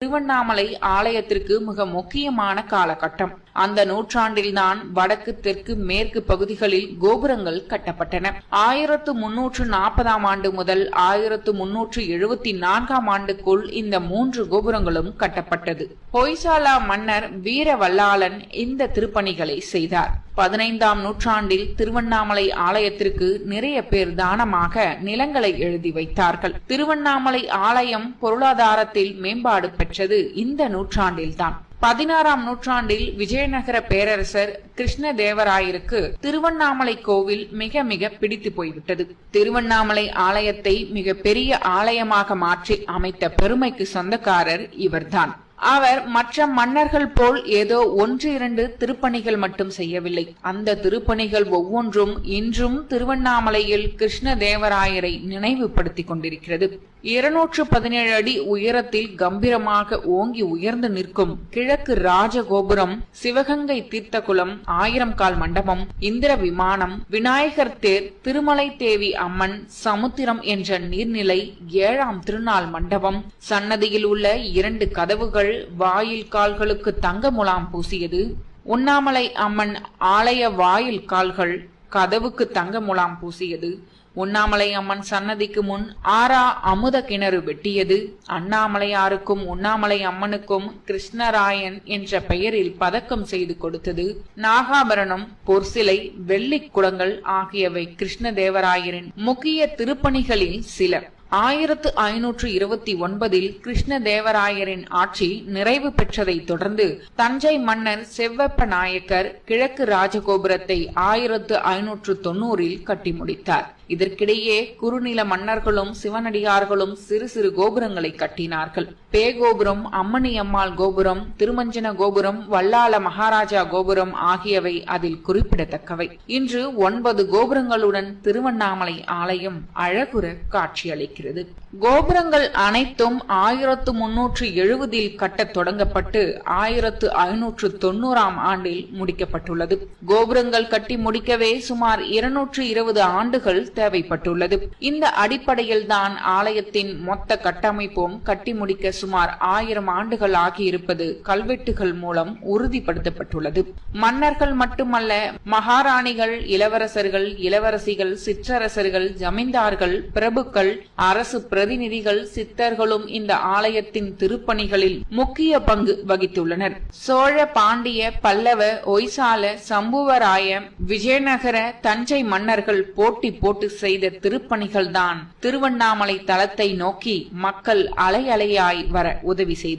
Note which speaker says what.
Speaker 1: திருவண்ணாமலை ஆலயத்திற்கு மிக முக்கியமான காலகட்டம். அந்த நூற்றாண்டில்தான் வடக்கு தெற்கு மேற்கு பகுதிகளில் கோபுரங்கள் கட்டப்பட்டன. ஆயிரத்து முன்னூற்று நாற்பதாம் ஆண்டு முதல் ஆயிரத்து முன்னூற்று எழுபத்தி நான்காம் ஆண்டுக்குள் இந்த மூன்று கோபுரங்களும் கட்டப்பட்டது. ஹொய்சாலா மன்னர் வீரவல்லாளன் இந்த திருப்பணிகளை செய்தார். பதினைந்தாம் நூற்றாண்டில் திருவண்ணாமலை ஆலயத்திற்கு நிறைய பேர் தானமாக நிலங்களை எழுதி வைத்தார்கள். திருவண்ணாமலை ஆலயம் பொருளாதாரத்தில் மேம்பாடு பெற்றது இந்த நூற்றாண்டில்தான். பதினாறாம் நூற்றாண்டில் விஜயநகர பேரரசர் கிருஷ்ணதேவராயருக்கு திருவண்ணாமலை கோவில் மிக மிக பிடித்து போய்விட்டது. திருவண்ணாமலை ஆலயத்தை மிக பெரிய ஆலயமாக மாற்றி அமைத்த பெருமைக்கு சொந்தக்காரர் இவர்தான். அவர் மற்ற மன்னர்கள் போல் ஏதோ ஒன்று இரண்டு திருப்பணிகள் மட்டும் செய்யவில்லை. அந்த திருப்பணிகள் ஒவ்வொன்றும் இன்றும் திருவண்ணாமலையில் கிருஷ்ணதேவராயரை நினைவுபடுத்திக் கொண்டிருக்கிறது. இருநூற்று பதினேழு அடி உயரத்தில் கம்பீரமாக ஓங்கி உயர்ந்து நிற்கும் கிழக்கு ராஜகோபுரம் சிவகங்கை தீர்த்தகுளம் ஆயிரம் கால் மண்டபம் இந்திர விமானம் விநாயகர் தேர் திருமலை தேவி அம்மன் சமுத்திரம் என்ற நீர்நிலை ஏழாம் திருநாள் மண்டபம் சன்னதியில் உள்ள இரண்டு கதவுகள் வாயில் கால்களுக்கு தங்க முலாம் பூசியது. உண்ணாமலை அம்மன் ஆலய வாயில் கால்கள் கதவுக்கு தங்க முலாம் பூசியது. உண்ணாமலை அம்மன் சன்னதிக்கு முன் ஆறா அமுத கிணறு வெட்டியது. அண்ணாமலையாருக்கும் உண்ணாமலை அம்மனுக்கும் கிருஷ்ணராயன் என்ற பெயரில் பதக்கம் செய்து கொடுத்தது. நாகாபரணம் பொற்சிலை வெள்ளிக் குடங்கள் ஆகியவை கிருஷ்ணதேவராயரின் முக்கிய திருப்பணிகளில் சில. ஆயிரத்து ஐநூற்று இருபத்தி ஒன்பதில் கிருஷ்ணதேவராயரின் ஆட்சி நிறைவு பெற்றதைத் தொடர்ந்து தஞ்சை மன்னர் செவ்வப்ப நாயக்கர் கிழக்கு ராஜகோபுரத்தை ஆயிரத்து ஐநூற்று தொன்னூறில் கட்டி முடித்தார் இதற்கிடையே குறுநில மன்னர்களும் சிவனடியார்களும் சிறு சிறு கோபுரங்களை கட்டினார்கள். பேகோபுரம் அம்மணி அம்மாள் கோபுரம் திருமஞ்சன கோபுரம் வல்லாள மகாராஜா கோபுரம் ஆகியவை அதில் குறிப்பிடத்தக்கவை. இன்று ஒன்பது கோபுரங்களுடன் திருவண்ணாமலை ஆலயம் அழகுற காட்சியளிக்கிறது. கோபுரங்கள் அனைத்தும் ஆயிரத்து முன்னூற்று எழுபதில் கட்டத் தொடங்கப்பட்டு ஆயிரத்து ஐநூற்று தொண்ணூறாம் ஆண்டில் முடிக்கப்பட்டுள்ளது. கோபுரங்கள் கட்டி முடிக்கவே சுமார் இருநூற்று இருபது ஆண்டுகள் தேவைப்பட்டுள்ளது. இந்த அடிப்படையில் தான் ஆலயத்தின் மொத்த கட்டமைப்பும் கட்டி முடிக்க சுமார் ஆயிரம் ஆண்டுகள் ஆகியிருப்பது கல்வெட்டுகள் மூலம் உறுதிப்படுத்தப்பட்டுள்ளது. மன்னர்கள் மட்டுமல்ல மகாராணிகள் இளவரசர்கள் இளவரசிகள் சிற்றரசர்கள் ஜமீன்தார்கள் பிரபுக்கள் அரசு பிரதிநிதிகள் சித்தர்களும் இந்த ஆலயத்தின் திருப்பணிகளில் முக்கிய பங்கு வகித்துள்ளனர். சோழ பாண்டிய பல்லவ ஒய்சால சம்புவராய விஜயநகர தஞ்சை மன்னர்கள் போட்டி போட்டு போட்டு செய்த திருப்பணிகள்தான் திருவண்ணாமலை தலத்தை நோக்கி மக்கள் அலை அலையாய் வர உதவி செய்தது.